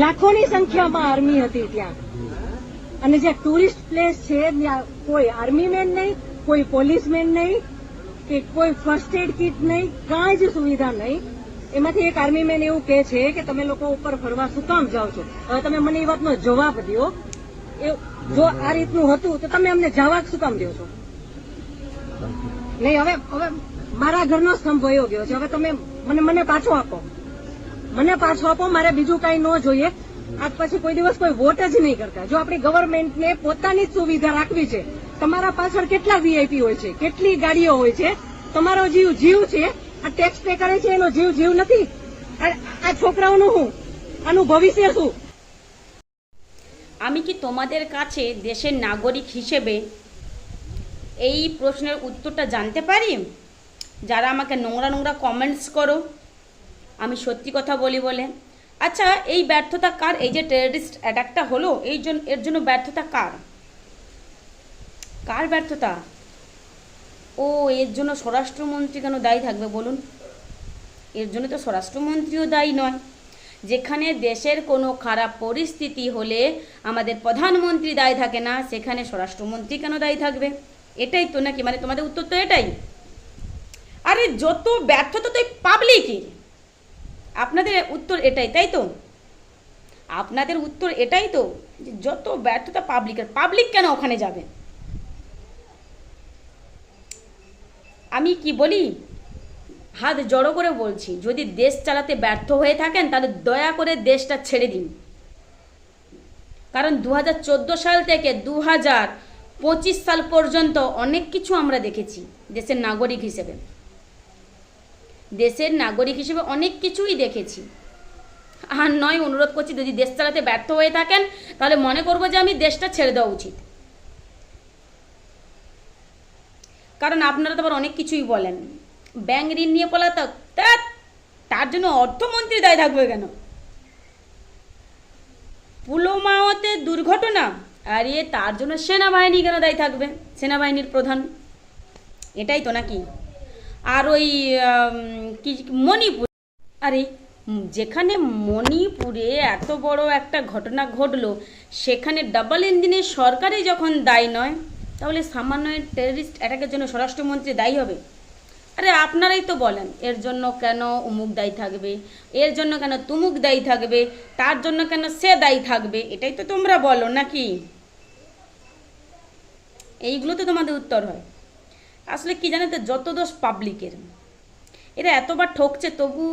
લાખોની સંખ્યામાં આર્મી હતી ત્યાં. અને જે ટુરિસ્ટ પ્લેસ છે, ત્યાં કોઈ આર્મી મેન નહીં, કોઈ પોલીસમેન નહીં, કે કોઈ ફર્સ્ટ એડ કિટ નહીં, કાંઈ જ સુવિધા નહીં. એમાંથી એક આર્મી મેન એવું કહે છે કે તમે લોકો ઉપર ફરવા શું કામ જાઓ છો. હવે તમે મને એ વાતનો જવાબ દો જો આ રીતનું હતું, તો તમે અમને જવા શું કામ દો છો. નહીં, હવે હવે મારા ઘરનો સ્તંભ વયો ગયો છે. હવે તમે મને મને પાછો આપો. મને પાછો આપો મારે બીજું કઈ ન જોઈએ આજ પછી કોઈ દિવસ કોઈ વોટ જ નહીં કરતા જો આપણી ગવર્મેન્ટને પોતાની જ સુવિધા રાખવી છે તમારા પાછળ કેટલા વીઆઈપી હોય છે કેટલી ગાડીઓ હોય છે તમારો જીવ જીવ છે આ ટેક્સ પે કરે છે એનો જીવ જીવ નથી આ- આ છોકરાઓનું શું આનું ભવિષ્ય શું আমি কি তোমাদের কাছে দেশের নাগরিক হিসেবে এই প্রশ্নের উত্তরটা জানতে পারি যারা আমাকে নোংরা নোংরা কমেন্টস করো আমি সত্যি কথা বলি বলে। আচ্ছা এই ব্যর্থতা কার? এই যে টেররিস্ট অ্যাটাকটা হলো, এই জন্য এর জন্য ব্যর্থতা কার? কার ব্যর্থতা? ও, এর জন্য স্বরাষ্ট্রমন্ত্রী কেন দায়ী থাকবে বলুন? এর জন্য তো স্বরাষ্ট্রমন্ত্রীও দায়ী নয়। যেখানে দেশের কোনো খারাপ পরিস্থিতি হলে আমাদের প্রধানমন্ত্রী দায়ী থাকে না, সেখানে স্বরাষ্ট্রমন্ত্রী কেন দায়ী থাকবে? এটাই তো নাকি? মানে তোমাদের উত্তর তো এটাই। আরে, যত ব্যর্থতা তো পাবলিকের আপনাদের উত্তর এটাই, তাই তো? আপনাদের উত্তর এটাই তো যে যত ব্যর্থতা পাবলিকের পাবলিক কেন ওখানে যাবে? আমি কি বলি? হাত জড়ো করে বলছি, যদি দেশ চালাতে ব্যর্থ হয়ে থাকেন, তাহলে দয়া করে দেশটা ছেড়ে দিন। কারণ দু হাজার চোদ্দ সাল থেকে দু পঁচিশ সাল পর্যন্ত অনেক কিছু আমরা দেখেছি, দেশের নাগরিক হিসেবে। দেশের নাগরিক হিসেবে অনেক কিছুই দেখেছি। আর নয়, অনুরোধ করছি যদি দেশ চালাতে ব্যর্থ হয়ে থাকেন, তাহলে মনে করব যে আমি দেশটা ছেড়ে দেওয়া উচিত। কারণ আপনারা তো আবার অনেক কিছুই বলেন। ব্যাংক ঋণ নিয়ে পলাতক তার জন্য অর্থমন্ত্রী দায় থাকবে কেন? পুলমাওয়াতে দুর্ঘটনা, আর এ তার জন্য সেনাবাহিনী কেন দায়ী থাকবে? সেনাবাহিনীর প্রধান, এটাই তো নাকি? আর ওই কি মণিপুর। আরে, যেখানে মণিপুরে এত বড় একটা ঘটনা ঘটলো, সেখানে ডাবল ইঞ্জিনের সরকারই যখন দায়ী নয়, তাহলে সামান্য টেররিস্ট অ্যাটাকের জন্য স্বরাষ্ট্রমন্ত্রী দায়ী হবে? আরে, আপনারাই তো বলেন, এর জন্য কেন উমুক দায়ী থাকবে? এর জন্য কেন তুমুক দায়ী থাকবে? তার জন্য কেন সে দায়ী থাকবে? এটাই তো তোমরা বলো, নাকি? এইগুলো তো তোমাদের উত্তর হয়। আসলে কি জানে তো, যত দোষ পাবলিকের এরা এতবার ঠকছে, তবু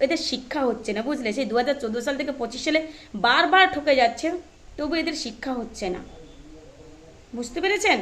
এদের শিক্ষা হচ্ছে না, বুঝলে? সেই দু হাজার চোদ্দ সাল থেকে পঁচিশ সালে বারবার ঠকে যাচ্ছে, তবু এদের শিক্ষা হচ্ছে না। বুঝতে পেরেছেন?